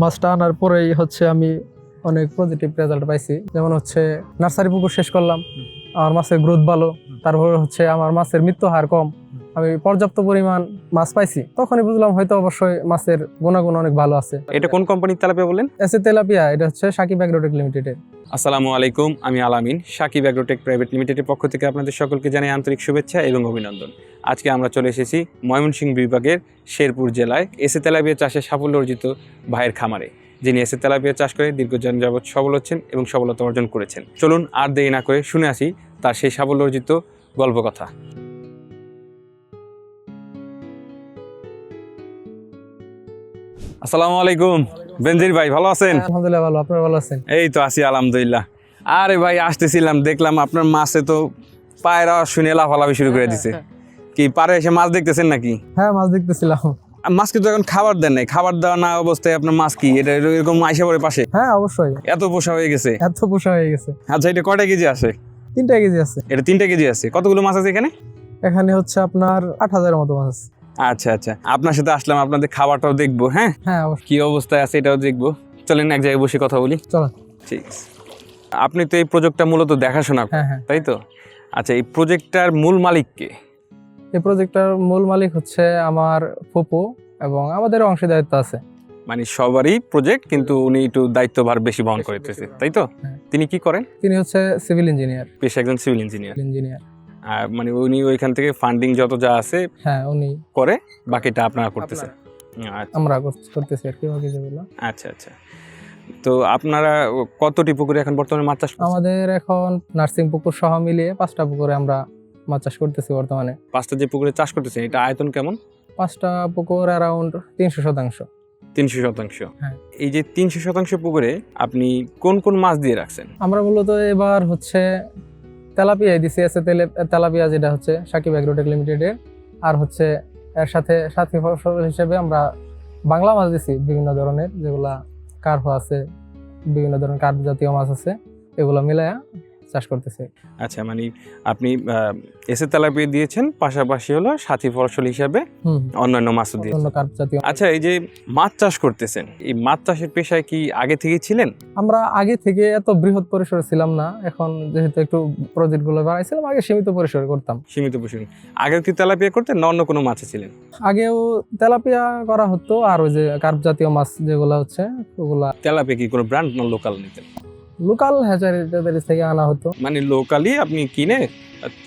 মাছটা আনার পরেই হচ্ছে আমি অনেক পজিটিভ রেজাল্ট পাইছি। যেমন হচ্ছে নার্সারি পুকুর শেষ করলাম আমার মাছের গ্রোথ ভালো তারপর হচ্ছে আমার মাছের মৃত্যু হার কম। আমি পর্যাপ্ত পরিমাণ মাছ পাইছি তখনই বুঝলাম হয়তো অবশ্যই মাছের গুণাগুণ অনেক ভালো আছে। এটা কোন কোম্পানির তেলাপিয়া বললেন এসে তেলাপিয়া এটা হচ্ছে সাকিব অ্যাগ্রোটেক লিমিটেডের আসসালামু আলাইকুম আমি আলামিন সাকিব অ্যাগ্রোটেক প্রাইভেট লিমিটেডের পক্ষ থেকে আপনাদের সকলকে জানাই আন্তরিক শুভেচ্ছা এবং অভিনন্দন। আজকে আমরা চলে এসেছি ময়মনসিংহ বিভাগের শেরপুর জেলায় এসে তেলাপিয়া চাষে সাফল্য অর্জিত ভাইয়ের খামারে যিনি এসে তেলাপিয়া চাষ করে দীর্ঘজন যাবৎ সফল হচ্ছেন এবং সফলতা অর্জন করেছেন। চলুন আর দেরি না করে শুনে আসি তার সেই সাফল্য অর্জিত গল্প কথা। আসসালামু আলাইকুম। বেনজির ভাই ভালো আছেন? আলহামদুলিল্লাহ ভালো আপনারা ভালো আছেন? এই তো আছি আলহামদুলিল্লাহ। আরে ভাই আসতেছিলাম দেখলাম আপনার মাছে তো পায়রা শুনে লাফালাফি শুরু করে দিছে। কি পারে এসে মাছ দেখতেছেন নাকি? হ্যাঁ মাছ দেখতেছিলাম। মাছকে তো এখন খাবার দেন নাই। খাবার দেওয়া না অবস্থায় আপনার মাছ কি? এটা এরকম আইসা পড়ে পাশে? হ্যাঁ অবশ্যই। এত পোষা হয়ে গেছে? এত পোষা হয়ে গেছে। আচ্ছা এটা কয়টা কেজি আছে? তিনটা কেজি আছে। এটা তিনটা কেজি আছে। কতগুলো মাছ আছে এখানে? এখানে হচ্ছে আপনার আট হাজারের মতো মাছ আছে। আচ্ছা আচ্ছা। আপনার সাথে আসলাম আপনাদের খাবারটাও দেখব হ্যাঁ? হ্যাঁ কি অবস্থায় আছে এটাও দেখব। চলেন এক জায়গায় বসে কথা বলি। চলো ঠিক আছে। আপনি তো এই প্রজেক্টটা মূলত দেখাশোনা হ্যাঁ হ্যাঁ। তাই তো? আচ্ছা এই প্রজেক্টটার মূল মালিক কে? এই প্রজেক্টটার মূল মালিক হচ্ছে আমার ফুপু এবং আমাদের অংশীদারিত্ব আছে। মানে সবারই প্রজেক্ট কিন্তু উনি একটু দায়িত্বভার বেশি বহন করতেছে তাই তো? হ্যাঁ। তিনি কি করেন? তিনি হচ্ছে সিভিল ইঞ্জিনিয়ার। পেশা একজন সিভিল ইঞ্জিনিয়ার। ইঞ্জিনিয়ার। মানে উনি ওইখান থেকে ফান্ডিং যত যা আছে হ্যাঁ উনি করে বাকিটা আপনারা করতেছেন। আচ্ছা, আমরা করতেছি আর কি বাকি যেগুলো। আচ্ছা আচ্ছা। তো আপনারা কতটি পুকুরে এখন বর্তমানে মাছ চাষ আমাদের এখন নার্সিং পুকুর সহ মিলিয়ে পাঁচটা পুকুরে আমরা মাছ চাষ করতেছি বর্তমানে। পাঁচটা যে পুকুরে চাষ করতেছেন এটা আয়তন কেমন? পাঁচটা পুকুর অ্যারাউন্ড তিনশো শতাংশ। তিনশো শতাংশ। হ্যাঁ। এই যে তিনশো শতাংশ পুকুরে আপনি কোন কোন মাছ দিয়ে রাখছেন? আমরা মূলত এবার হচ্ছে তেলাপিয়া তেলে, তেলাপিয়া যেটা হচ্ছে সাকিব অ্যাগ্রোটেক লিমিটেডের আর হচ্ছে এর সাথে সাথী ফসল হিসেবে আমরা বাংলা মাছ দিছি, বিভিন্ন ধরনের যেগুলা কার্ভ আছে, বিভিন্ন ধরনের কার্ভ জাতীয় মাছ আছে, এগুলো মিলায়া চাষ করতেছে। আচ্ছা মানে আপনি এসে তেলাপিয়া দিয়েছেন পাশাপাশি হলো সাথী ফসল হিসাবে অন্যান্য মাছও দিয়েছেন। আচ্ছা এই যে মাছ চাষ করতেছেন এই মাছ চাষের পেশায় কি আগে থেকেই ছিলেন? আমরা আগে থেকে এত বৃহৎ পরিসরে ছিলাম না এখন যেহেতু একটু প্রজেক্টগুলো বাড়াইছিলাম আগে সীমিত পরিসরে করতাম। সীমিত পরিসরে। আগে কি তেলাপিয়া করতেন না অন্য কোনো মাছে ছিলেন? আগেও তেলাপিয়া করা হতো আর ওই যে কার্প জাতীয় মাছ যেগুলো হচ্ছে ওগুলা তেলাপিয়া কি কোনো ব্র্যান্ড না লোকাল নিতেন? লোকাল হ্যাচারি থেকে আনা হতো। মানে লোকালি আপনি কিনে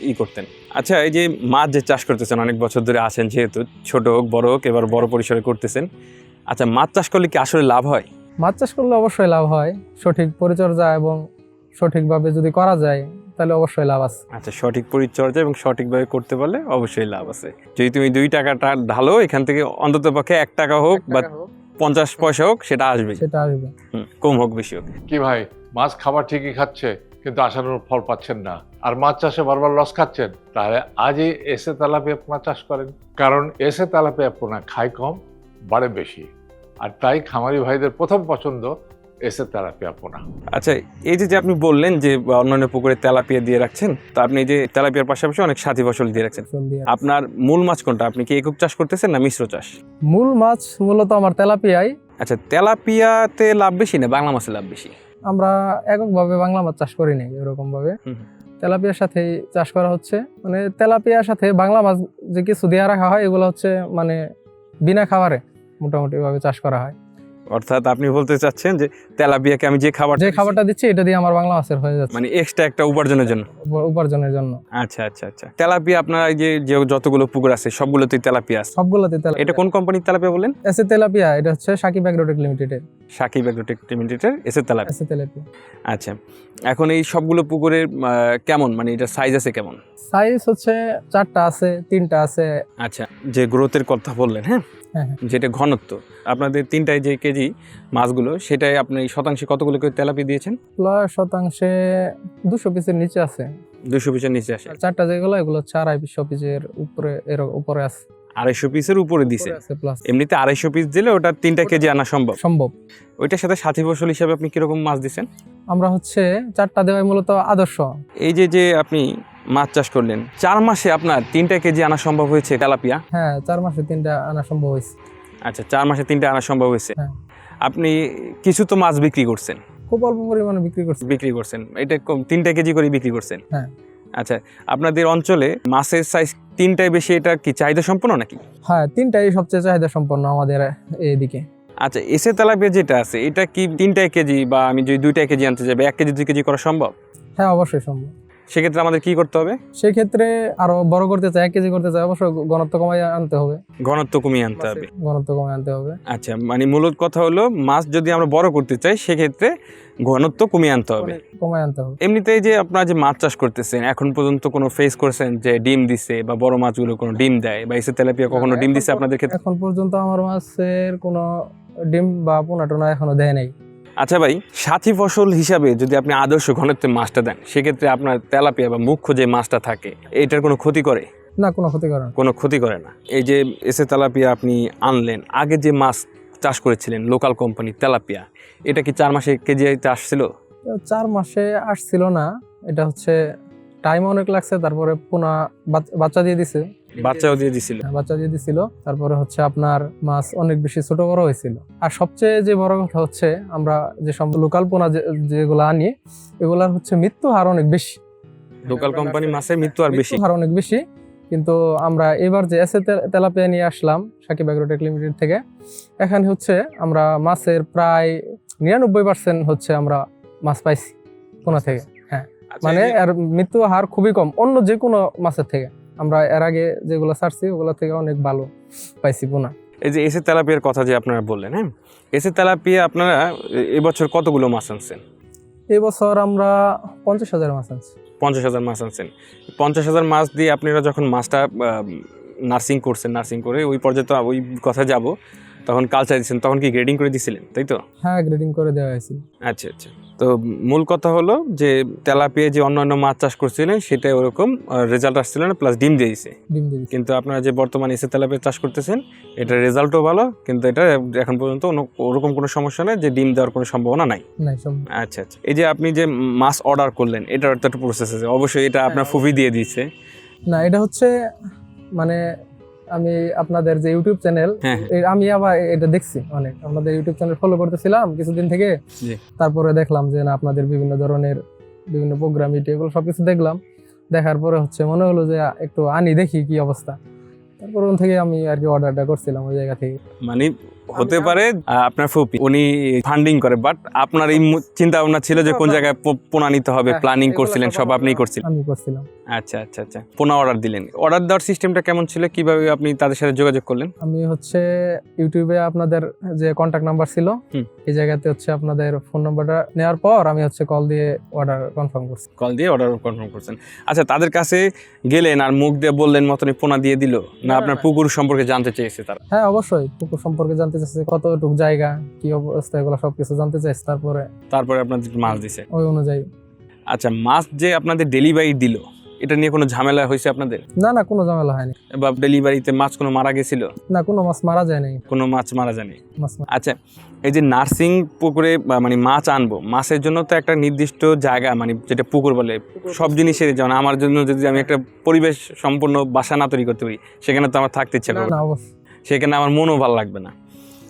ই করতেন। আচ্ছা এই যে মাছ যে চাষ করতেছেন অনেক বছর ধরে আসেন যেহেতু ছোট হোক বড় হোক এবার বড় পরিসরে করতেছেন। আচ্ছা মাছ চাষ করলে কি আসলে লাভ হয়? মাছ চাষ করলে অবশ্যই লাভ হয়। সঠিক পরিচর্যা এবং সঠিকভাবে যদি করা যায় তাহলে অবশ্যই লাভ আছে। আচ্ছা সঠিক পরিচর্যা এবং সঠিকভাবে করতে পারলে অবশ্যই লাভ আছে। যদি তুমি দুই টাকাটা ঢালো এখান থেকে অন্তত পক্ষে এক টাকা হোক বা পঞ্চাশ পয়সা হোক সেটা আসবে সেটা আসবে। কম হোক বেশি হোক। কি ভাই? মাছ খাবার ঠিকই খাচ্ছে কিন্তু আশানুরূপ ফল পাচ্ছেন না। আর মাছ চাষে বারবার লস খাচ্ছেন তাহলে আজই এসে তেলাপিয়া পোনা চাষ করেন। কারণ এসে তেলাপিয়া পোনা খায় কম বাড়ে বেশি। আর তাই খামারি ভাইদের প্রথম পছন্দ এসে তেলাপিয়া পোনা আচ্ছা এই যে যে আপনি বললেন যে অন্যান্য পুকুরে তেলাপিয়া দিয়ে রাখছেন তো আপনি যে তেলাপিয়ার পাশাপাশি অনেক সাথী ফসল দিয়ে রাখছেন। আপনার মূল মাছ কোনটা? আপনি কি একক চাষ করতেছেন না মিশ্র চাষ? মূল মাছ মূলত আমার তেলাপিয়াই। আচ্ছা তেলাপিয়াতে লাভ বেশি না বাংলা মাছে লাভ বেশি? আমরা এককভাবে বাংলা মাছ চাষ করি নাই তেলাপিয়ার সাথে চাষ করা হচ্ছে। মানে তেলাপিয়ার সাথে বাংলা মাছ যে কিছু দেওয়া রাখা হয় এগুলো হচ্ছে মানে বিনা খাবারে মোটামুটি ভাবে চাষ করা হয়। অর্থাৎ আপনি বলতে চাচ্ছেন যে তেলাপিয়াকে আমি যে খাবার যে খাবারটা দিচ্ছি এটা দিয়ে আমার বাংলা মাছের হয়ে যাচ্ছে। মানে এক্সট্রা একটা উপার্জনের জন্য? উপার্জনের জন্য। আচ্ছা আচ্ছা আচ্ছা। তেলাপিয়া আপনার যে যে যতগুলো পুকুর আছে সবগুলোতেই তেলাপিয়া আছে? সবগুলোতে তেলাপিয়া। এটা কোন কোম্পানির তেলাপিয়া বললেন এসে তেলাপিয়া এটা হচ্ছে সাকিব অ্যাগ্রোটেক লিমিটেডের। সাকিব অ্যাগ্রোটেক লিমিটেডের এসে তেলাপিয়া। এসে তেলাপিয়া। আচ্ছা এখন এই সবগুলো পুকুরের কেমন? মানে এটা সাইজ আছে কেমন? সাইজ হচ্ছে চারটা আছে তিনটা আছে। আচ্ছা যে গ্রোথের কথা বললেন হ্যাঁ। যেটা ঘনত্ব। আপনাদের তিনটায় যে কেজি মাছগুলো সেটাই আপনি শতাংশে কতগুলো করে তেলাপি দিয়েছেন? প্লাস শতাংশে দুশো পিসের নিচে আছে। দুশো পিসের নিচে আসে। চারটা যেগুলো এগুলো হচ্ছে আড়াইশো পিসের উপরে এর উপরে আছে। আড়াইশো পিসের উপরে দিছে আছে এমনিতে আড়াইশো পিস দিলে ওটা তিনটা কেজি আনা সম্ভব? সম্ভব। ওইটার সাথে সাথী ফসল হিসাবে আপনি কীরকম মাছ দিচ্ছেন? আমরা হচ্ছে চারটা দেওয়াই মূলত আদর্শ। এই যে যে আপনি মাছ চাষ করলেন। চার মাসে আপনার তিনটা কেজি আনা সম্ভব হয়েছে তেলাপিয়া? হ্যাঁ চার মাসে তিনটা আনা সম্ভব হয়েছে। আচ্ছা চার মাসে তিনটা আনা সম্ভব হয়েছে। হ্যাঁ। আপনি কিছু তো মাছ বিক্রি করছেন। খুব অল্প পরিমাণে বিক্রি করছি। বিক্রি করছেন। এটা কম তিনটা কেজি করে বিক্রি করছেন? হ্যাঁ। আচ্ছা আপনাদের অঞ্চলে মাছের সাইজ তিনটায় বেশি এটা কি চাহিদা সম্পন্ন নাকি? হ্যাঁ তিনটাই সবচেয়ে চাহিদা সম্পন্ন আমাদের এইদিকে আচ্ছা এসে তেলাপিয়া যেটা আছে এটা কি তিনটায় কেজি বা আমি যদি দুইটায় কেজি আনতে যাবে এক কেজি দুই কেজি করা সম্ভব? হ্যাঁ অবশ্যই সম্ভব। সেক্ষেত্রে আমাদের কি করতে হবে? সেক্ষেত্রে আরও বড় করতে চাই এক কেজি করতে চাই অবশ্যই ঘনত্ব কমাই আনতে হবে। ঘনত্ব কমিয়ে আনতে হবে। ঘনত্ব কমাই আনতে হবে। আচ্ছা মানে মূলত কথা হলো মাছ যদি আমরা বড় করতে চাই সেক্ষেত্রে ঘনত্ব কমিয়ে আনতে হবে। কমাই আনতে হবে। এমনিতেই যে আপনারা যে মাছ চাষ করতেছেন এখন পর্যন্ত কোনো ফেস করছেন যে ডিম দিছে বা বড় মাছগুলো কোনো ডিম দেয় বা এসে তেলাপিয়া কখনো ডিম দিছে আপনাদের ক্ষেত্রে? এখন পর্যন্ত আমার মাছের কোনো ডিম বা পোনা টোনা এখনও দেয় নাই। আচ্ছা ভাই সাথী ফসল হিসাবে যদি আপনি আদর্শ ঘনত্বের মাছটা দেন সেক্ষেত্রে আপনার তেলাপিয়া বা মুখ্য যে মাছটা থাকে এটার কোনো ক্ষতি করে? না কোনো ক্ষতি করে না। কোনো ক্ষতি করে না। এই যে এসে তেলাপিয়া আপনি আনলেন আগে যে মাছ চাষ করেছিলেন লোকাল কোম্পানি তেলাপিয়া এটা কি চার মাসে কেজিতে আসছিল? তো চার মাসে আসছিল না এটা হচ্ছে টাইম অনেক লাগছে তারপরে পোনা বাচ্চা দিয়ে দিছে। বাচ্চাও দিয়ে দিছিল। হ্যাঁ, বাচ্চা দিয়ে দিছিল। তারপরে হচ্ছে আপনার মাছ অনেক বেশি ছোট বড় হয়েছিল। আর সবচেয়ে যে বড় কথা হচ্ছে আমরা যে সব লোকাল পোনা যেগুলো আনি এগুলার হচ্ছে মৃত্যু হার অনেক বেশি। লোকাল কোম্পানি মাছের মৃত্যু আর বেশি। হার অনেক বেশি। কিন্তু আমরা এবার যে এসে তেলাপিয়া নিয়ে আসলাম সাকিব অ্যাগ্রোটেক লিমিটেড থেকে। এখানে হচ্ছে আমরা মাছের প্রায় নিরানব্বই পার্সেন্ট হচ্ছে আমরা মাছ পাইছি পোনা থেকে। আচ্ছা, মানে এই যে- মৃত্যু হার খুবই কম অন্য যে কোনো মাছের থেকে। আমরা এর আগে যেগুলো ছাড়ছি ওগুলো থেকে অনেক ভালো পাইছি পোনা এই যে এসে তেলাপিয়ার কথা যে আপনারা বললেন হ্যাঁ? এসে তেলাপিয়া আপনারা এবছর কতগুলো মাছ আনছেন? এবছর বছর আমরা পঞ্চাশ হাজার মাছ আনছি। পঞ্চাশ হাজার মাছ আনছেন। পঞ্চাশ হাজার মাছ দিয়ে আপনারা যখন মাছটা নার্সিং করছেন নার্সিং করে ওই পর্যায়ে তো ওই কথা যাব। তখন কালচার দিচ্ছেন তখন কি গ্রেডিং করে দিছিলেন তাই তো? হ্যাঁ গ্রেডিং করে দেওয়া হয়েছিল। আচ্ছা আচ্ছা। তো মূল কথা হলো যে তেলাপিয়া যে অন্যান্য মাছ চাষ করছিলেন সেটা ওরকম রেজাল্ট আসছিল না প্লাস ডিম দিয়ে দিছে ডিম দিয়ে কিন্তু আপনারা যে বর্তমানে এসে তেলাপিয়া চাষ করতেছেন এটা রেজাল্টও ভালো কিন্তু এটা এখন পর্যন্ত ওরকম কোনো সমস্যা নেই যে ডিম দেওয়ার কোনো সম্ভাবনা নাই। নাই আচ্ছা আচ্ছা। এই যে আপনি যে মাছ অর্ডার করলেন এটার একটা প্রসেস আছে। অবশ্যই এটা আপনার ফুফি দিয়ে দিয়েছে। না এটা হচ্ছে মানে আমি আপনাদের যে ইউটিউব চ্যানেল হ্যাঁ আমি আবার এটা দেখছি অনেক। আপনাদের ইউটিউব চ্যানেল ফলো করতেছিলাম কিছুদিন থেকে। তারপরে দেখলাম যে না আপনাদের বিভিন্ন ধরনের বিভিন্ন প্রোগ্রাম এগুলো সবকিছু দেখলাম। দেখার পরে হচ্ছে মনে হলো যে একটু আনি দেখি কি অবস্থা। তারপর থেকে আমি আর কি অর্ডারটা করছিলাম ওই জায়গা থেকে। মানে হতে পারে আপনার ফুপি উনি ফান্ডিং করে বাট আপনার এই চিন্তা ভাবনা ছিল যে কোন জায়গায় পোনা নিতে হবে হ্যাঁ, প্ল্যানিং করছিলেন সব আপনিই করছিলেন। আমি করছিলাম। আচ্ছা আচ্ছা আচ্ছা পোনা অর্ডার দিলেন। অর্ডার দেওয়ার সিস্টেমটা কেমন ছিল? কীভাবে আপনি তাদের সাথে যোগাযোগ করলেন? আমি হচ্ছে ইউটিউবে আপনাদের যে কন্ট্যাক্ট নাম্বার ছিল এই জায়গাতে হচ্ছে আপনাদের ফোন নাম্বারটা নেওয়ার পর আমি হচ্ছে কল দিয়ে অর্ডার কনফার্ম করছি। কল দিয়ে অর্ডার কনফার্ম করছেন। আচ্ছা তাদের কাছে গেলেন আর মুখ দিয়ে বললেন মতনই পোনা দিয়ে দিল? না না, আপনার পুকুর সম্পর্কে জানতে চেয়েছে তারা? হ্যাঁ অবশ্যই পুকুর সম্পর্কে জানতে চাইছে কতটুক জায়গা কি অবস্থা এগুলো সবকিছু জানতে চাইছে তারপরে তারপরে আপনাদের মাছ দিছে। ওই অনুযায়ী। আচ্ছা মাছ যে আপনাদের ডেলিভারি দিল এটা নিয়ে কোনো ঝামেলা হয়েছে আপনাদের? না না কোনো ঝামেলা হয়নি। বা ডেলিভারিতে মাছ কোনো মারা গেছিল? না কোনো মাছ মারা যায়নি। কোনো মাছ মারা যায়নি? আচ্ছা এই যে নার্সিং পুকুরে মানে মাছ আনব মাছের জন্য তো একটা নির্দিষ্ট জায়গা মানে যেটা পুকুর বলে সব জিনিসের যেমন আমার জন্য যদি আমি একটা পরিবেশ সম্পূর্ণ বাসা না তৈরি করতে পারি সেখানে তো আমার থাকতে ইচ্ছে করবে না। অবশ্যই। সেখানে আমার মনও ভালো লাগবে না।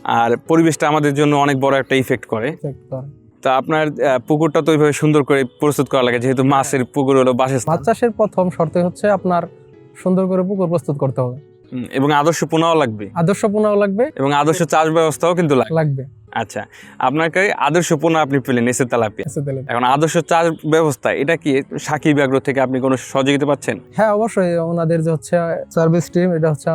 আর পরিবেশটা আমাদের জন্য অনেক বড় একটা ইফেক্ট করে। তা আপনার পুকুরটা তো ওইভাবে সুন্দর করে প্রস্তুত করা লাগে যেহেতু মাছের পুকুর হলো বাসস্থান। মাছ চাষের প্রথম শর্তে হচ্ছে আপনার সুন্দর করে পুকুর প্রস্তুত করতে হবে। এবং আদর্শ পোনাও লাগবে। আদর্শ পোনাও লাগবে। এবং আদর্শ চাষ ব্যবস্থাও কিন্তু লাগবে। আচ্ছা আপনাকে আদর্শ পোনা আপনি পেলেন এসে তেলাপিয়া। এখন আদর্শ চাষ ব্যবস্থা এটা কি সাকিব আগ্রহ থেকে আপনি কোনো সহযোগিতা পাচ্ছেন? হ্যাঁ অবশ্যই। ওনাদের যে হচ্ছে সার্ভিস টিম এটা হচ্ছে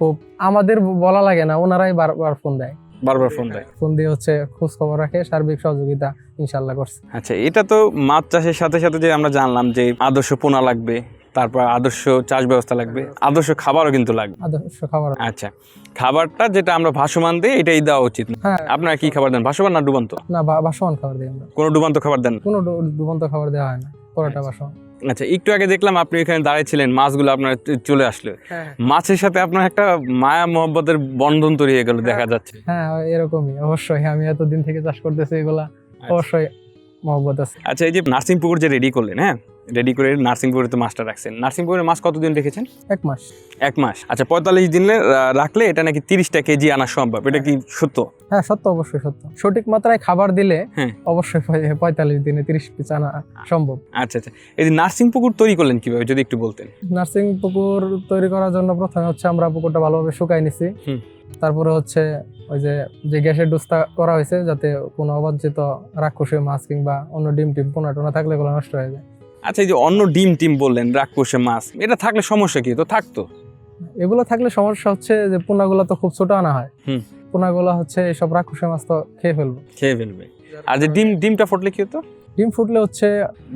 খুব আমাদের বলা লাগে না ওনারাই বারবার ফোন দেয়। বারবার ফোন দেয়। ফোন দিয়ে হচ্ছে খোঁজ খবর রাখে সার্বিক সহযোগিতা ইনশাল্লাহ করছে। আচ্ছা এটা তো মাছ চাষের সাথে সাথে যে আমরা জানলাম যে আদর্শ পোনা লাগবে তারপর আদর্শ চাষ ব্যবস্থা লাগবে আদর্শ খাবারও কিন্তু লাগবে। আদর্শ খাবার আচ্ছা খাবারটা যেটা আমরা ভাসমান দিই এটাই দেওয়া উচিত। হ্যাঁ। আপনারা কি খাবার দেন ভাসমান না ডুবান্ত? না ভাসমান খাবার দিই আমরা। কোনো ডুবান্ত খাবার দেন? কোনো ডুবন্ত খাবার দেওয়া হয় না পরোটা আচ্ছা। ভাসমান। আচ্ছা একটু আগে দেখলাম আপনি এখানে দাঁড়িয়েছিলেন মাছগুলো আপনার চলে আসলো। মাছের সাথে আপনার একটা মায়া মহব্বতের বন্ধন তৈরি হয়ে গেল দেখা যাচ্ছে। হ্যাঁ এরকমই অবশ্যই আমি এতদিন থেকে চাষ করতেছি এগুলা অবশ্যই মহব্বত আছে। আচ্ছা এই যে নার্সিং পুকুর যে রেডি করলেন হ্যাঁ? রেডি করে নার্সিংপুরে তো মাছটা রাখছেন। নার্সিংপুরে মাছ কতদিন রেখেছেন? এক মাস। এক মাস। আচ্ছা পঁয়তাল্লিশ দিনে রাখলে এটা নাকি তিরিশটা কেজি আনা সম্ভব? এটা কি সত্য? হ্যাঁ সত্য অবশ্যই সত্য। সঠিক মাত্রায় খাবার দিলে হ্যাঁ। অবশ্যই পঁয়তাল্লিশ দিনে তিরিশ পিস আনা সম্ভব। আচ্ছা আচ্ছা। এই যে নার্সিং পুকুর তৈরি করলেন কীভাবে যদি একটু বলতেন? নার্সিং পুকুর তৈরি করার জন্য প্রথমে হচ্ছে আমরা পুকুরটা ভালোভাবে শুকাই নিছি। তারপরে হচ্ছে ওই যে যে গ্যাসের ডোজটা করা হয়েছে যাতে কোনো অবাঞ্ছিত রাক্ষসে মাছ কিংবা অন্য ডিম টিম পোনা টোনা থাকলে এগুলো নষ্ট হয়ে যায়। আচ্ছা এই যে অন্য ডিম টিম বললেন রাক্ষসে মাছ এটা থাকলে সমস্যা কি? তো থাকতো। এগুলো থাকলে সমস্যা হচ্ছে যে পোনাগুলো তো খুব ছোট আনা হয়। পোনাগুলো হচ্ছে এইসব রাক্ষসী মাছ তো খেয়ে ফেলবে। খেয়ে ফেলবে। আর যে ডিম ডিমটা ফুটলে কি হতো? ডিম ফুটলে হচ্ছে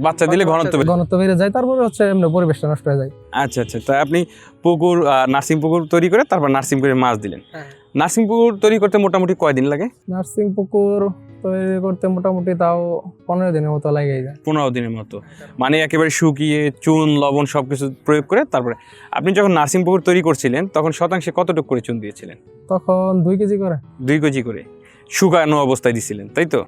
বাচ্চা দিলে ঘনত্ব ঘনত্ব বেড়ে যায় তারপরে হচ্ছে এমনি পরিবেশটা নষ্ট হয়ে যায়। আচ্ছা আচ্ছা তাই আপনি পুকুর নার্সিং পুকুর তৈরি করে তারপর নার্সিং পুকুরে মাছ দিলেন। হ্যাঁ। নার্সিং পুকুর তৈরি করতে মোটামুটি কয়দিন লাগে? নার্সিং পুকুর তৈরি করতে মোটামুটি তাও পনেরো দিনের মতো লাগেই যায় পনেরো দিনের মতো। মানে একেবারে শুকিয়ে চুন লবণ সব কিছু প্রয়োগ করে তারপরে আপনি যখন নার্সিং পুকুর তৈরি করছিলেন তখন শতাংশে কতটুকু করে চুন দিয়েছিলেন? তখন দুই কেজি করে। দুই কেজি করে। শুকানো অবস্থায় দিছিলেন তাই তো?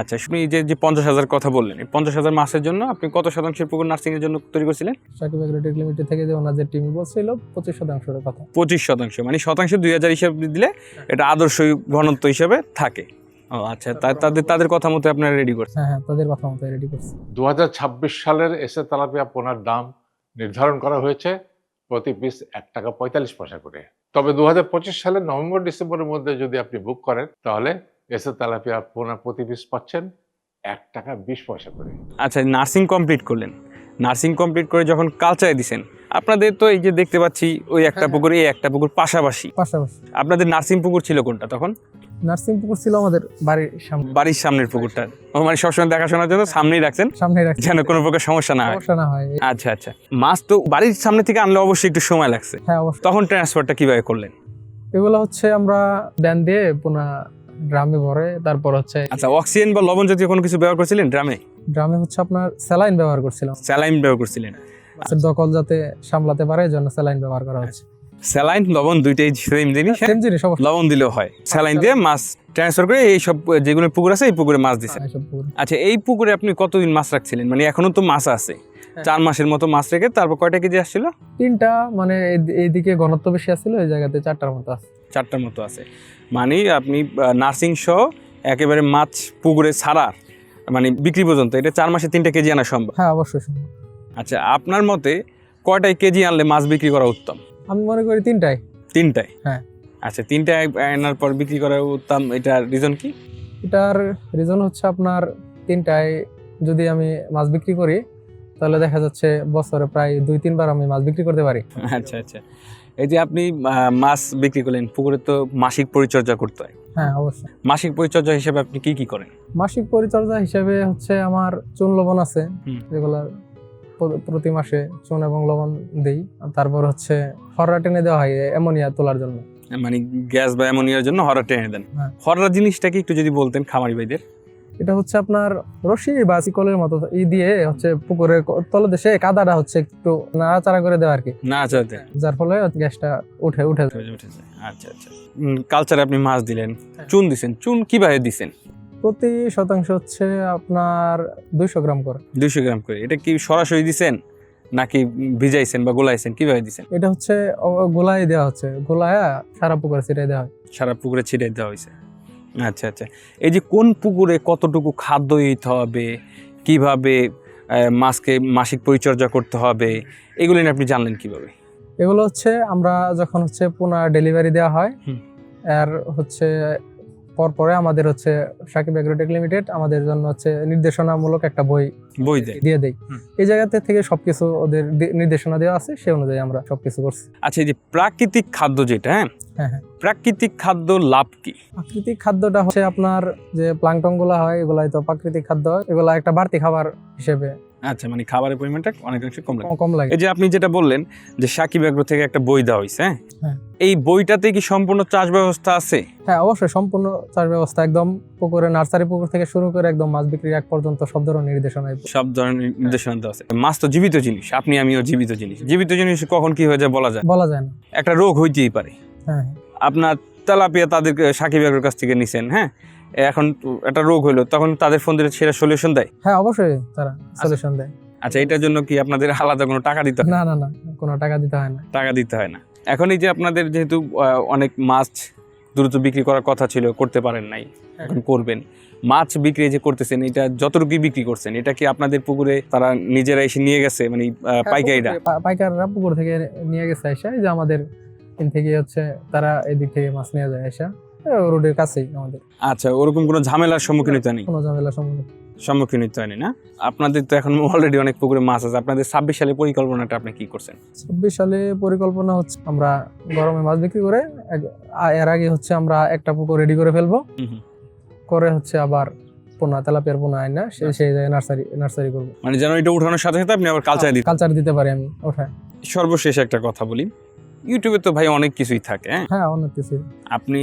আচ্ছা আপনি যে যে পঞ্চাশ হাজার কথা বললেন এই পঞ্চাশ হাজার মাসের জন্য আপনি কত শতাংশের পুকুর নার্সিং এর জন্য তৈরি করছিলেন? সাকিব এগ্রোটেক লিমিটেড থেকে যে ওনাদের টিম বলছিল পঁচিশ শতাংশের কথা। পঁচিশ শতাংশ মানে শতাংশ দুই হাজার হিসাব দিলে এটা আদর্শ ঘনত্ব হিসাবে থাকে। ও আচ্ছা তাদের তাদের কথা মতো আপনারা রেডি করছেন? হ্যাঁ হ্যাঁ তাদের কথা মতো রেডি করছি। দু সালের এসে তেলাপিয়া পোনার দাম নির্ধারণ করা হয়েছে প্রতি পিস এক টাকা পঁয়তাল্লিশ পয়সা করে। তবে দু সালের নভেম্বর ডিসেম্বরের মধ্যে যদি আপনি বুক করেন তাহলে এসে তেলাপিয়া পোনা প্রতি পিস পাচ্ছেন এক টাকা বিশ পয়সা করে। আচ্ছা নার্সিং কমপ্লিট করলেন। নার্সিং কমপ্লিট করে যখন কালচারে দিছেন আপনাদের তো এই যে দেখতে পাচ্ছি ওই একটা হ্যাঁ। পুকুর এই একটা পুকুর পাশাপাশি। পাশাপাশি। আপনাদের নার্সিং পুকুর ছিল কোনটা তখন? নার্সিং পুকুর ছিল আমাদের বাড়ির সামনে। বাড়ির সামনের পুকুরটা। ও মানে সবসময় দেখাশোনার জন্য সামনেই রাখছেন? সামনে রাখছি। যেন কোনো প্রকার সমস্যা না হয়। সমস্যা না হয়। আচ্ছা আচ্ছা। মাছ তো বাড়ির সামনে থেকে আনলে অবশ্যই একটু সময় লাগছে। হ্যাঁ অবশ্যই। তখন ট্রান্সফারটা কীভাবে করলেন? এগুলো হচ্ছে আমরা ব্যান দিয়ে পুনা ড্রামে ভরে তারপর হচ্ছে আচ্ছা অক্সিজেন বা লবণ জাতীয় কোনো কিছু ব্যবহার করছিলেন ড্রামে? ড্রামে হচ্ছে আপনার স্যালাইন ব্যবহার করছিলাম। স্যালাইন ব্যবহার করছিলেন। দখল যাতে সামলাতে পারে জন্য স্যালাইন ব্যবহার করা হচ্ছে। স্যালাইন লবণ দুইটাই সেম জিনিস। হ্যাঁ? সেম জিনিস অবশ্যই লবণ দিলেও হয়। স্যালাইন দিয়ে মাছ ট্রান্সফার করে এই সব যেগুলো পুকুর আছে এই পুকুরে মাছ দিছে। আচ্ছা এই পুকুরে। আপনি কতদিন মাছ রাখছিলেন? মানে এখনও তো মাছ আছে। চার মাসের মতো মাছ রেখে তারপর কয়টা কেজি আসছিল? তিনটা মানে এই- এইদিকে ঘনত্ব বেশি আছিল ওই জায়গাতে চারটার মতো আছে। চারটার মতো আছে। মানে আপনি নার্সিং সহ একেবারে মাছ পুকুরে ছাড়া মানে বিক্রি পর্যন্ত এটা চার মাসে তিনটা কেজি আনা সম্ভব? হ্যাঁ অবশ্যই সম্ভব। আচ্ছা আপনার মতে কয়টায় কেজি আনলে মাছ বিক্রি করা উত্তম? আমি মনে করি তিনটাই। তিনটায় হ্যাঁ। আচ্ছা তিনটায় আনার পর বিক্রি করা উত্তম এটার রিজন কি? এটার রিজন হচ্ছে আপনার তিনটায় যদি আমি মাছ বিক্রি করি তাহলে দেখা যাচ্ছে বছরে প্রায় দুই তিনবার আমি মাছ বিক্রি করতে পারি। আচ্ছা আচ্ছা। এই যে আপনি মাছ বিক্রি করলেন পুকুরে তো মাসিক পরিচর্যা করতে হয়। হ্যাঁ অবশ্যই। মাসিক পরিচর্যা হিসেবে আপনি কি কি করেন? মাসিক পরিচর্যা হিসেবে হচ্ছে আমার চুন লবণ আছে। যেগুলো প্রতি মাসে চুন এবং লবণ দেই। তারপর হচ্ছে হররা টেনে দেওয়া হয় অ্যামোনিয়া তোলার জন্য। মানে গ্যাস বা অ্যামোনিয়ার জন্য হররা টেনে দেন। হ্যাঁ। হররা জিনিসটা কি একটু যদি বলতেন খামারি ভাইদের। এটা হচ্ছে আপনার রশি বা শিকলের মতো ই দিয়ে হচ্ছে পুকুরের তলদেশে কাদাটা হচ্ছে একটু নাড়াচাড়া করে দেওয়া আর কি না চাইতে যার ফলে গ্যাসটা উঠে উঠে যায়। উঠেছে আচ্ছা আচ্ছা। কালচারে আপনি মাছ দিলেন। চুন দিছেন। চুন কীভাবে দিছেন? প্রতি শতাংশ হচ্ছে আপনার দুইশো গ্রাম করে। দুইশো গ্রাম করে। এটা কি সরাসরি দিছেন নাকি ভিজাইছেন বা গোলাইছেন? কীভাবে দিচ্ছেন এটা হচ্ছে গোলায় দেওয়া হচ্ছে। গোলায় সারা পুকুরে ছিটাই দেওয়া হয়। সারা পুকুরে ছিটিয়ে দেওয়া হয়েছে। আচ্ছা আচ্ছা। এই যে কোন পুকুরে কতটুকু খাদ্য দিতে হবে? কীভাবে মাছকে মাসিক পরিচর্যা করতে হবে? এগুলো নিয়ে আপনি জানলেন কীভাবে? এগুলো হচ্ছে আমরা যখন হচ্ছে পুনঃ ডেলিভারি দেওয়া হয়। আর হচ্ছে পরপরে আমাদের হচ্ছে সাকিব এগ্রোটেক লিমিটেড আমাদের জন্য হচ্ছে নির্দেশনামূলক একটা বই বই দেয়। দিয়ে এই জায়গাতে থেকে সবকিছু ওদের নির্দেশনা দেওয়া আছে সেই অনুযায়ী আমরা সবকিছু করছি। আচ্ছা এই যে প্রাকৃতিক খাদ্য যেটা হ্যাঁ? হ্যাঁ হ্যাঁ। প্রাকৃতিক খাদ্য লাভ কি? প্রাকৃতিক খাদ্যটা হচ্ছে আপনার যে প্লাংটনগুলা হয় এগুলাই তো প্রাকৃতিক খাদ্য হয় এগুলা একটা বাড়তি খাবার হিসেবে আচ্ছা মানে খাবারের পরিমাণটা অনেকাংশে কম লাগে। কম- লাগে। এই যে আপনি যেটা বললেন যে সাকিব থেকে একটা বই দেওয়া হয়েছে হ্যাঁ? হ্যাঁ। এই বইটাতে কি সম্পূর্ণ চাষ ব্যবস্থা আছে? হ্যাঁ অবশ্যই সম্পূর্ণ চাষ ব্যবস্থা একদম পুকুরে নার্সারি পুকুর থেকে শুরু করে একদম মাছ বিক্রির এক পর্যন্ত সব ধরনের নির্দেশনা সব ধরনের নির্দেশনা দেওয়া আছে। মাছ তো জীবিত জিনিস আপনি আমিও জীবিত জিনিস। জীবিত জিনিস কখন কি হয়ে যায় বলা যায়? বলা যায় না। একটা রোগ হইতেই পারে। হ্যাঁ আপনার তেলাপিয়া তাদের সাকিব এগ্রোর কাছ থেকে নিছেন হ্যাঁ? এখন একটা রোগ হলো তখন তাদের ফোন দিলে সেটা সলিউশন দেয়? হ্যাঁ অবশ্যই তারা সলিউশন দেয়। আচ্ছা এটার জন্য কি আপনাদের আলাদা কোনো টাকা দিতে হয়? না না না কোনো টাকা দিতে হয় না। টাকা দিতে হয় না। এখন এই যে আপনাদের যেহেতু অনেক মাছ দ্রুত বিক্রি করার কথা ছিল করতে পারেন নাই এখন করবেন। মাছ বিক্রি যে করতেছেন এটা যতটুকু বিক্রি করছেন এটা কি আপনাদের পুকুরে তারা নিজেরা এসে নিয়ে গেছে মানে আহ, পাইকারিরা? পাইকাররা পুকুর থেকে নিয়ে গেছে এই যে আমাদের এখান থেকে হচ্ছে তারা এদিক থেকে মাছ নিয়ে যায় আইসা রোডের কাছেই আমাদের। আচ্ছা ওরকম কোনো ঝামেলার সম্মুখীন হতে নেই কোনো ঝামেলার সম্বন্ধে সম্মুখীন হতে হয়নি না? আপনাদের তো এখন অলরেডি অনেক পুকুরে মাছ আছে। আপনাদের ছাব্বিশ সালে পরিকল্পনাটা আপনি কি করছেন? চব্বিশ সালে পরিকল্পনা হচ্ছে আমরা গরমে মাছ বিক্রি করে এর আগে হচ্ছে আমরা একটা পুকুর রেডি করে ফেলব। করে হচ্ছে আবার পোনা তেলাপিয়ার পোনা আইনা সেই সেই জায়গায় নার্সারি নার্সারি করব। মানে যেন এটা উঠানোর সাথে সাথে আপনি আবার কালচার দিতে কালচার দিতে পারি আমি ওঠায়। সর্বশেষ একটা কথা বলি। ইউটিউবে তো ভাই অনেক কিছুই থাকে হ্যাঁ? হ্যাঁ অনেক কিছু আপনি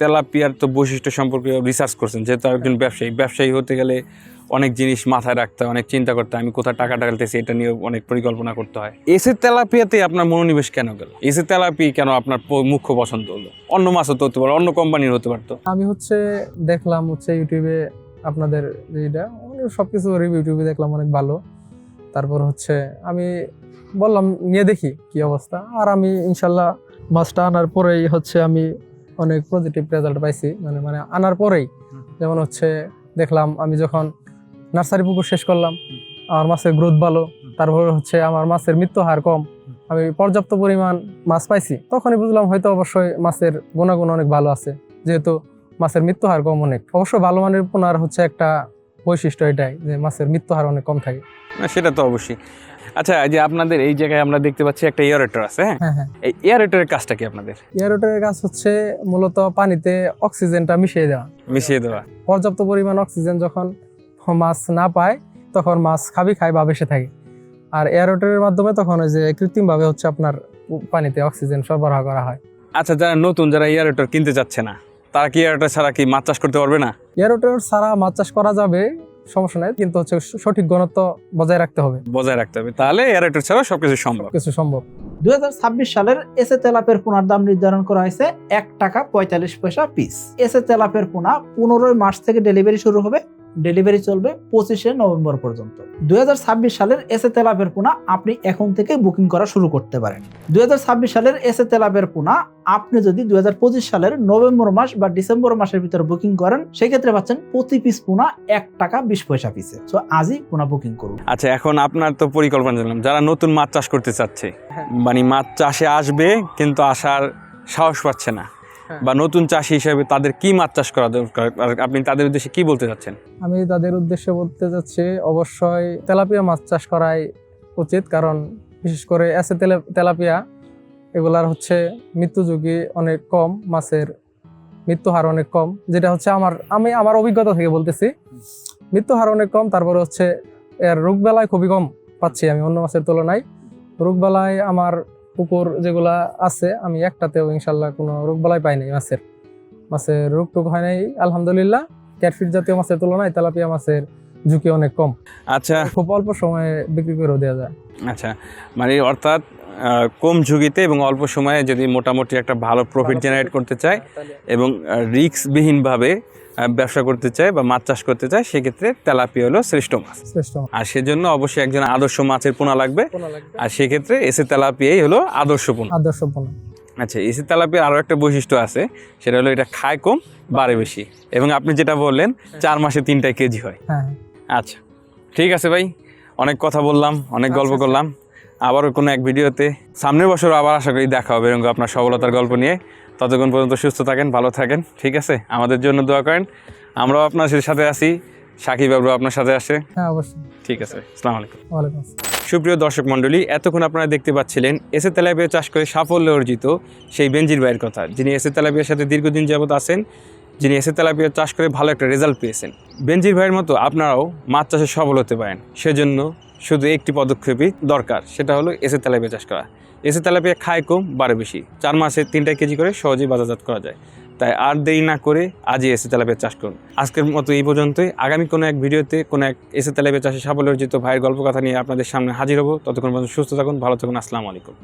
তেলাপিয়ার তো বৈশিষ্ট্য সম্পর্কে রিসার্চ করছেন, যেহেতু একজন ব্যবসায়ী। ব্যবসায়ী হতে গেলে অনেক জিনিস মাথায় রাখতে হয়, অনেক চিন্তা করতে আমি কোথায় টাকা ঢালতেছি এটা নিয়ে অনেক পরিকল্পনা করতে হয়। এসে তেলাপিয়াতে আপনার মনোনিবেশ কেন গেল? এসে তেলাপি কেন আপনার মুখ্য পছন্দ হলো? অন্য মাছও তো হতে পারে, অন্য কোম্পানির হতে পারতো। আমি হচ্ছে দেখলাম হচ্ছে ইউটিউবে আপনাদের যেটা সব কিছু ইউটিউবে দেখলাম, অনেক ভালো। তারপর হচ্ছে আমি বললাম, নিয়ে দেখি কি অবস্থা। আর আমি ইনশাল্লাহ মাছটা আনার পরেই হচ্ছে আমি অনেক পজিটিভ রেজাল্ট পাইছি। মানে মানে আনার পরেই যেমন হচ্ছে দেখলাম আমি যখন নার্সারি পুকুর শেষ করলাম, আমার মাছের গ্রোথ ভালো, তারপর হচ্ছে আমার মাছের মৃত্যু হার কম, আমি পর্যাপ্ত পরিমাণ মাছ পাইছি, তখনই বুঝলাম হয়তো অবশ্যই মাছের গুণাগুণ অনেক ভালো আছে, যেহেতু মাছের মৃত্যু হার কম অনেক। অবশ্য ভালো মানের পোনার হচ্ছে একটা বৈশিষ্ট্য এটাই, যে মাছের মৃত্যু হার অনেক কম থাকে। সেটা তো অবশ্যই। আচ্ছা যে আপনাদের এই জায়গায় আমরা দেখতে পাচ্ছি একটা এয়ারেটর আছে হ্যাঁ? হ্যাঁ হ্যাঁ। এই এয়ারেটরের কাজটা কি আপনাদের? এয়ারোটের গাছ হচ্ছে মূলত পানিতে অক্সিজেনটা মিশিয়ে দেওয়া। মিশিয়ে দেওয়া। পর্যাপ্ত পরিমাণ অক্সিজেন যখন মাছ না পায় তখন মাছ খাবি খায় বা বেসে থাকে। আর এয়ারোটের মাধ্যমে তখন ওই যে কৃত্রিমভাবে হচ্ছে আপনার পানিতে অক্সিজেন সরবরাহ করা হয়। আচ্ছা যারা নতুন যারা এয়ারেটর কিনতে যাচ্ছে না তারা কি এয়ারেটর ছাড়া কি মাছ চাষ করতে পারবে না? এয়ারোটের ছাড়া মাছ চাষ করা যাবে সমস্যা নাই কিন্তু হচ্ছে সঠিক ঘনত্ব বজায় রাখতে হবে। বজায় রাখতে হবে তাহলে এয়ারেটর ছাড়া সবকিছু সম্ভব। কিছু সম্ভব। দুই হাজার ছাব্বিশ সালের এসে তেলাপের পোনার দাম নির্ধারণ করা হয়েছে এক টাকা পঁয়তাল্লিশ পয়সা পিস এসে তেলাপের পোনা পনেরোই মার্চ থেকে ডেলিভারি শুরু হবে ডেলিভারি চলবে পঁচিশে নভেম্বর পর্যন্ত দুই সালের এসে তেলাপের পোনা আপনি এখন থেকে বুকিং করা শুরু করতে পারেন দুই সালের এসে তেলাপের পোনা আপনি যদি দুই সালের নভেম্বর মাস বা ডিসেম্বর মাসের ভিতরে বুকিং করেন সেক্ষেত্রে পাচ্ছেন প্রতি পিস পোনা এক টাকা বিশ পয়সা পিসে তো আজই পোনা বুকিং করুন আচ্ছা এখন আপনার তো পরিকল্পনা জানলাম যারা নতুন মাছ চাষ করতে চাচ্ছে হ্যাঁ। মানে মাছ চাষে আসবে কিন্তু আসার সাহস পাচ্ছে না। বা নতুন চাষি হিসেবে তাদের কি মাছ চাষ করা দরকার? আর আপনি তাদের উদ্দেশ্যে কি বলতে চাচ্ছেন? আমি তাদের উদ্দেশ্যে বলতে চাচ্ছি অবশ্যই তেলাপিয়া মাছ চাষ করাই উচিত কারণ বিশেষ করে এসে তেলে তেলাপিয়া এগুলার হচ্ছে মৃত্যু ঝুঁকি অনেক কম মাছের মৃত্যু হার অনেক কম যেটা হচ্ছে আমার আমি আমার অভিজ্ঞতা থেকে বলতেছি। মৃত্যু হার অনেক কম তারপরে হচ্ছে এর রোগবেলায় খুবই কম পাচ্ছি আমি অন্য মাছের তুলনায়। রোগবেলায় আমার পুকুর যেগুলা আছে আমি একটাতেও ইনশাল্লাহ কোনো রোগবেলায় পাইনি মাছের। মাছের রোগ টুক হয় নাই আলহামদুলিল্লাহ। ক্যাটফিট জাতীয় মাছের তুলনায় তেলাপিয়া মাছের ঝুঁকি অনেক কম। আচ্ছা। খুব অল্প সময়ে বিক্রি করেও দেওয়া যায়। আচ্ছা মানে অর্থাৎ কম ঝুঁকিতে এবং অল্প সময়ে যদি মোটামুটি একটা ভালো প্রফিট জেনারেট করতে চায় এবং রিস্কবিহীনভাবে ব্যবসা করতে চায় বা মাছ চাষ করতে চায় সেক্ষেত্রে তেলাপিয়া হলো শ্রেষ্ঠ মাছ। আর সেজন্য অবশ্যই একজন আদর্শ মাছের পোনা লাগবে। আর সেক্ষেত্রে এসে তেলাপিয়াই হলো আদর্শ পোনা। আদর্শ পোনা। আচ্ছা এসি তেলাপিয়ার আরও একটা বৈশিষ্ট্য আছে সেটা হলো এটা খায় কম বাড়ে বেশি। এবং আপনি যেটা বললেন চার মাসে তিনটায় কেজি হয়। হ্যাঁ। আচ্ছা ঠিক আছে ভাই অনেক কথা বললাম অনেক গল্প আচ্ছা, করলাম। আবারও কোনো এক ভিডিওতে সামনের বছর আবার আশা করি দেখা হবে এবং আপনার সফলতার গল্প নিয়ে। ততক্ষণ পর্যন্ত সুস্থ থাকেন ভালো থাকেন ঠিক আছে? আমাদের জন্য দোয়া করেন। আমরাও আপনার সাথে আছি। সাকিব বাবু আপনার সাথে আসে হ্যাঁ অবশ্যই। ঠিক আছে আসসালামু আলাইকুম। ওয়ালাইকুম সুপ্রিয় দর্শক মণ্ডলী এতক্ষণ আপনারা দেখতে পাচ্ছিলেন এসে তেলাপিয়া চাষ করে সাফল্য অর্জিত সেই বেঞ্জির ভাইয়ের কথা। যিনি এসে তেলাপিয়ার সাথে দীর্ঘদিন যাবত আছেন যিনি এসে তেলাপিয়া চাষ করে ভালো একটা রেজাল্ট পেয়েছেন। বেঞ্জির ভাইয়ের মতো আপনারাও মাছ চাষে সফল হতে পারেন। সেজন্য শুধু একটি পদক্ষেপই দরকার সেটা হলো এসে তেলাপিয়া চাষ করা। এসে তেলাপিয়া খায় কম বারো বেশি। চার মাসে তিনটা কেজি করে সহজেই বাজারজাত করা যায়। তাই আর দেরি না করে আজই এসে তেলাপিয়া চাষ করুন। আজকের মতো এই পর্যন্তই। আগামী কোনো এক ভিডিওতে কোনো এক এসে তেলাপিয়া চাষে সাফল্য অর্জিত ভাইয়ের গল্প কথা নিয়ে আপনাদের সামনে হাজির হব। ততক্ষণ পর্যন্ত সুস্থ থাকুন, ভালো থাকুন, আসসালামু আলাইকুম।